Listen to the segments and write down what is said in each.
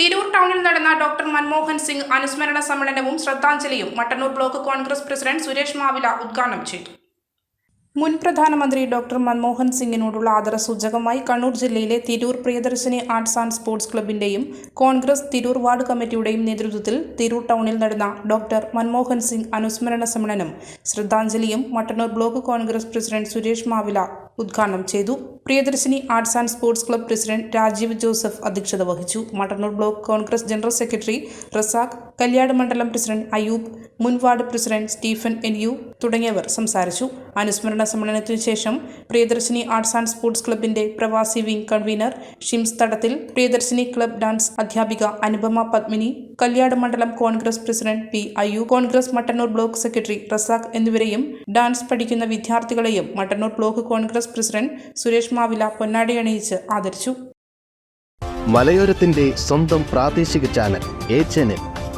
തിരൂർ ടൗണിൽ നടന്ന ഡോക്ടർ മൻമോഹൻ സിംഗ് അനുസ്മരണ സമ്മേളനവും ശ്രദ്ധാഞ്ജലിയും മട്ടന്നൂർ ബ്ലോക്ക് കോൺഗ്രസ് പ്രസിഡന്റ് സുരേഷ് മാവില ഉദ്ഘാടനം ചെയ്തു. മുൻ പ്രധാനമന്ത്രി ഡോക്ടർ മൻമോഹൻ സിംഗിനോടുള്ള ആദരസൂചകമായി കണ്ണൂർ ജില്ലയിലെ Tirur Priyadarshini arts and sports ക്ലബിന്റെയും Congress Tirur ward കമ്മിറ്റിയുടെയും നേതൃത്വത്തിൽ തിരൂർ ടൗണിൽ നടന്ന ഡോക്ടർ മൻമോഹൻ സിംഗ് അനുസ്മരണ സമ്മേളനം ശ്രദ്ധാഞ്ജലിയും മട്ടന്നൂർ ബ്ലോക്ക് കോൺഗ്രസ് പ്രസിഡന്റ് സുരേഷ് മാവില ഉദ്ഘാടനം ചെയ്തു. Priyadarshini arts and sports club president Rajeev Joseph അധ്യക്ഷത വഹിച്ചു. Mattannur block Congress general secretary Razak Kalyad മണ്ഡലം പ്രസിഡന്റ് അയൂബ് മുൻ ward president Stephen N U തുടങ്ങിയവർ സംസാരിച്ചു. അനുസ്മരണ സമ്മേളനത്തിനു ശേഷം പ്രിയദർശിനി ആർട്സ് ആൻഡ് സ്പോർട്സ് ക്ലബിന്റെ പ്രവാസി വിംഗ് കൺവീനർ ഷിംസ് തടത്തിൽ പ്രിയദർശിനി ക്ലബ് ഡാൻസ് അധ്യാപിക അനുപമ പത്മിനി കല്യാട് മണ്ഡലം Congress president P Ayyu Congress Mattannur block secretary Razak എന്നിവരെയും ഡാൻസ് പഠിക്കുന്ന വിദ്യാർത്ഥികളെയും മട്ടന്നൂർ ബ്ലോക്ക് കോൺഗ്രസ് പ്രസിഡന്റ് സുരേഷ് മാവില പൊന്നാടി അണിയിച്ച് ആദരിച്ചു. മലയോരത്തിന്റെ സ്വന്തം പ്രാദേശിക channel channel.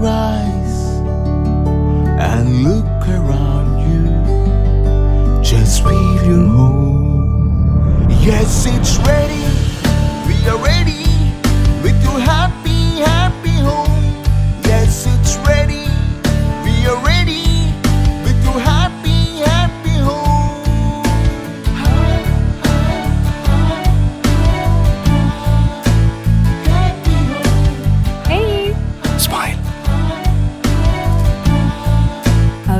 your eyes and look around you. Just feel your home. Yes, it's ready. We are ready